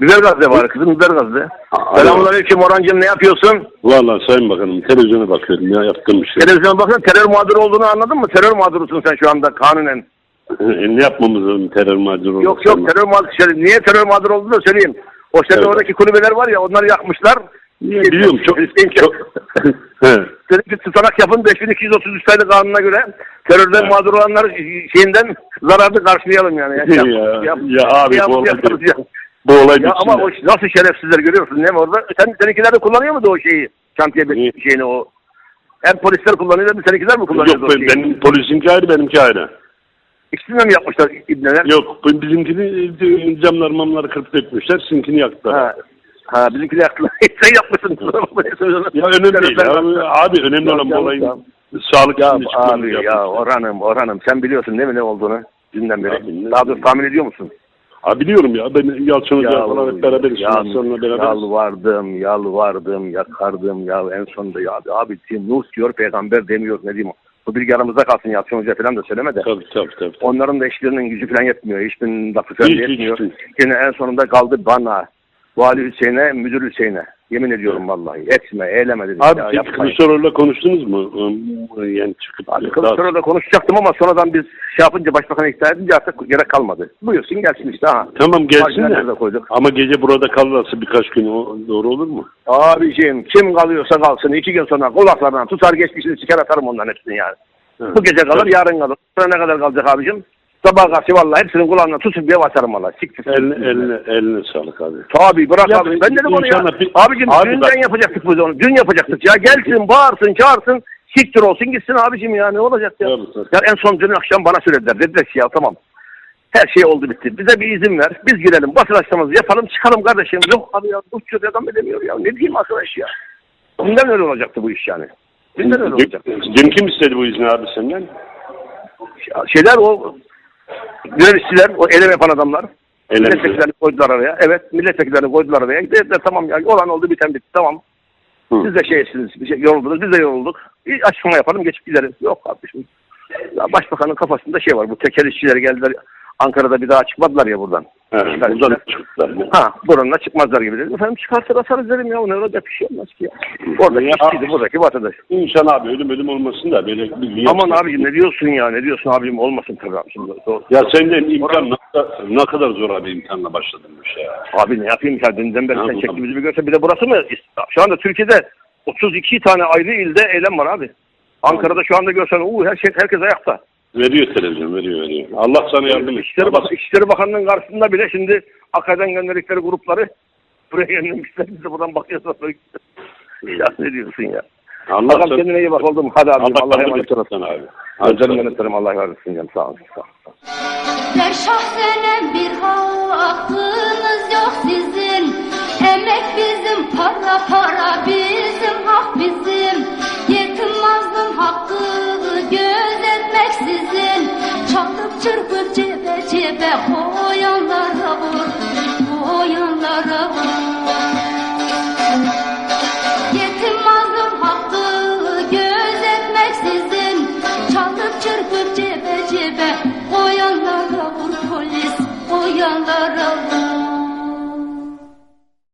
Biber gazze var kızım biber gazze. Alo. Selamünaleyküm Orhancığım ne yapıyorsun? Vallahi Sayın Bakanım televizyona bakıyorum ya yaptığım bir şey. Televizyona bakın terör mağduru olduğunu anladın mı? Terör mağdurusun sen şu anda kanunen. E, ne yapmamız lazım terör mağduru Yok yok terör mağduru. Şöyle, niye terör mağduru olduğunu da söyleyeyim. O işte Evet. oradaki kulübeler var ya onları yakmışlar. Biliyorum çok Hüseyin çok. He. Dedi ki tutanak yapın 5233 sayılı kanuna göre terörden Evet. mağdur olanlar şeyinden zararını karşılayalım yani. Ya, ya abi yap- bu olay, yaparız ya. Bu olay Ya ama o nasıl şerefsizler görüyorsun değil mi orada? Sen, seninkiler de kullanıyor muydu o şeyi? Şantiye bir şeyini o. Hem polisler kullanıyor hem de seninkiler mi kullanıyor Yok o şeyi? ben, benim polisinki ayrı benimki ayrı. İkisini mi yapmışlar ibneler? Yok bizimkini e, camlar mamları kırıp dökmüşler sizinkini yaktılar. Ha. Ha bizimkiler yaktılar. Sen yapmışsın. Ya önemli değil abi, abi önemli olan bu olayın sağlık Ya çıkmamız abi ya. Orhan'ım Orhan'ım sen biliyorsun değil mi ne olduğunu? Dünden beri. Abi, Daha doğrusu tahmin ediyor musun? Abi biliyorum ya ben Yalçın Hoca falan hep beraberiz. ya, Şundan sonra beraberiz. yalvardım, yalvardım, yakardım ya en sonunda ya abi, Nuh diyor peygamber demiyor ne diyeyim. Bu bilgi aramızda kalsın Yalçın Hoca falan da söyleme de. Tabii tabii tabii. Onların da eşlerinin gücü falan yetmiyor. Hiçbirinin lafı Hiç, falan hiç, yetmiyor. hiç. Yine en sonunda kaldı bana. Vali Hüseyin'e, müdür Hüseyin'e. Yemin ediyorum vallahi. Etme, eyleme dedik Abi ya. siz Yapmayın. Kılıçdaroğlu'yla konuştunuz mu? Yani çıkıp Abi Kılıçdaroğlu'la konuşacaktım ama sonradan biz şey yapınca başbakanı ikna edince artık gerek kalmadı. Buyursun gelsin işte ha. Tamam gelsin de koyduk. Ama gece burada kalırsa birkaç gün o doğru olur mu? Abiciğim kim kalıyorsa kalsın iki gün sonra kulaklarından tutar geçmişini siker atarım onların hepsini yani. Evet. Bu gece kalır yarın kalır. Sonra ne kadar kalacak abicim? Sabah karşı vallahi hepsinin kulağından tutup bir atarım valla. Siktir. Eline, eline, eline sağlık abi. Tabii bırak Ya abi. ben- dedim onu ya. bir- Abicim Abi dünden bak- yapacaktık biz onu. Dün yapacaktık ya. Gelsin bağırsın çağırsın. Siktir olsun gitsin abicim ya. Ne olacak ya? Tabii, tabii. Ya en son dün akşam bana söylediler. Dediler ki ya tamam. Her şey oldu bitti. Bize bir izin ver. Biz girelim. Basın açıklaması yapalım çıkalım kardeşim. Yok abi ya. Uçuyor adam edemiyor ya. Ne diyeyim arkadaş ya. Dünden öyle olacaktı bu iş yani. Dünden öyle olacaktı. Dün kim istedi bu izni abi senden? Şeyler o görev işçiler, o eylem yapan adamlar. Eylemci. Milletvekillerini koydular araya. Evet, milletvekillerini koydular araya. Dediler tamam ya olan oldu biten bitti tamam. Hı. Siz de şeysiniz, bir şey yoruldunuz, biz de yorulduk. Bir açıklama yapalım, geçip gideriz. Yok kardeşim. Ya başbakanın kafasında şey var, bu teker işçileri geldiler. Ankara'da bir daha çıkmadılar ya buradan. İşler buradan çıktılar. Ha, buranına çıkmazlar gibi dedim. Efendim çıkartır atarız dedim ya. Ne olacak bir şey olmaz ki ya. Oradaki Ya- işçiydi, buradaki vatandaş. İnşallah abi ölüm ölüm olmasın da böyle bir Aman abicim ne diyorsun ya, ne diyorsun abicim olmasın tabii abi. Şimdi, doğru. Ya senden imkan ne kadar, ne kadar zor abi imkanla başladın bu işe ya. Abi ne yapayım ya dünden beri sen çektiğimizi bir görsen bir de burası mı? Şu anda Türkiye'de 32 tane ayrı ilde eylem var abi. Ankara'da şu anda görsen uu her şey herkes ayakta. Veriyor televizyon veriyor veriyor. Allah sana yardım etsin. İçişleri, Bak İçişleri Bakanlığı'nın karşısında bile şimdi Akkay'dan gönderdikleri grupları buraya göndermişler. Biz de buradan bakıyoruz. ya ne diyorsun ya? Allah Bakalım kendine iyi bak oldu mu? Hadi abicim Allah Allah'a emanet Özlerim sana. yönetlerim Allah'a emanet olsun canım. Sağ olun. Sağ olun. Der şahsenem bir hakkınız